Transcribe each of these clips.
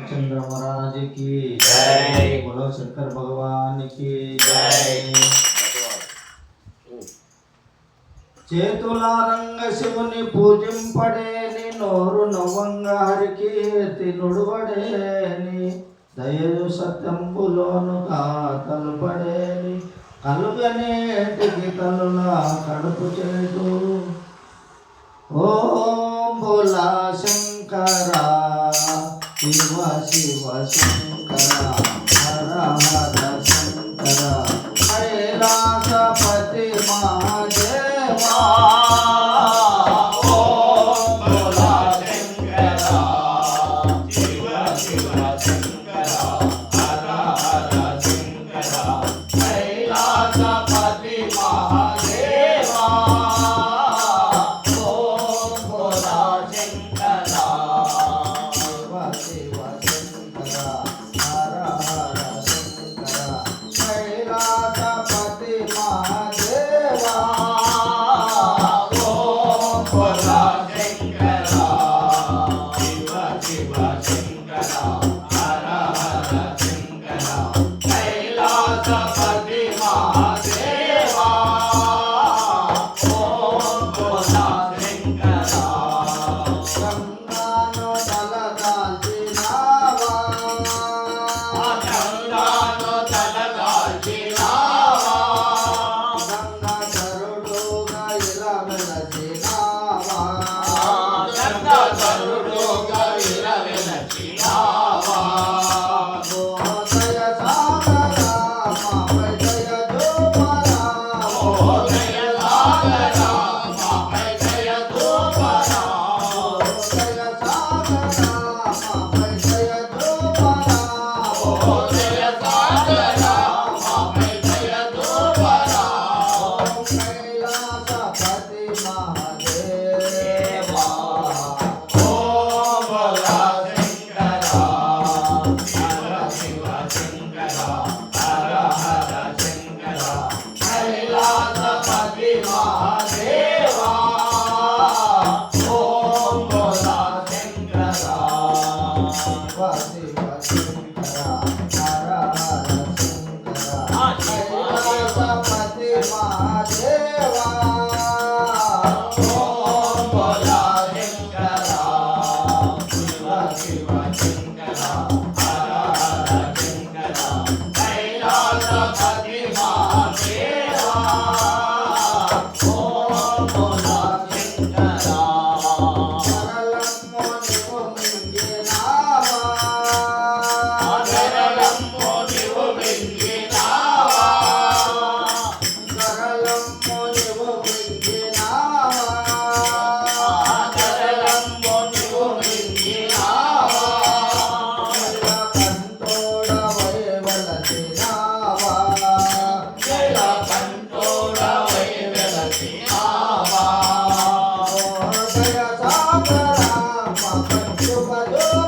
चंद्र महाराज की जय बोलो शंकर भगवान చేతుల రంగ శివుని పూజింపడేని నోరు నవ్వంగా హరికి నుడువడేని దయలు సత్యంబులోను కాతలు పడేని కలుగనేటికి తలుల కడుపు చేటు ఓం బోలా శంకరా มีความ watching. ভালো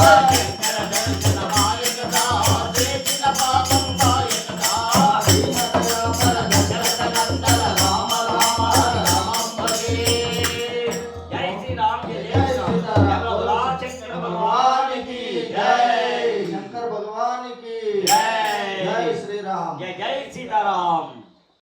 Oh,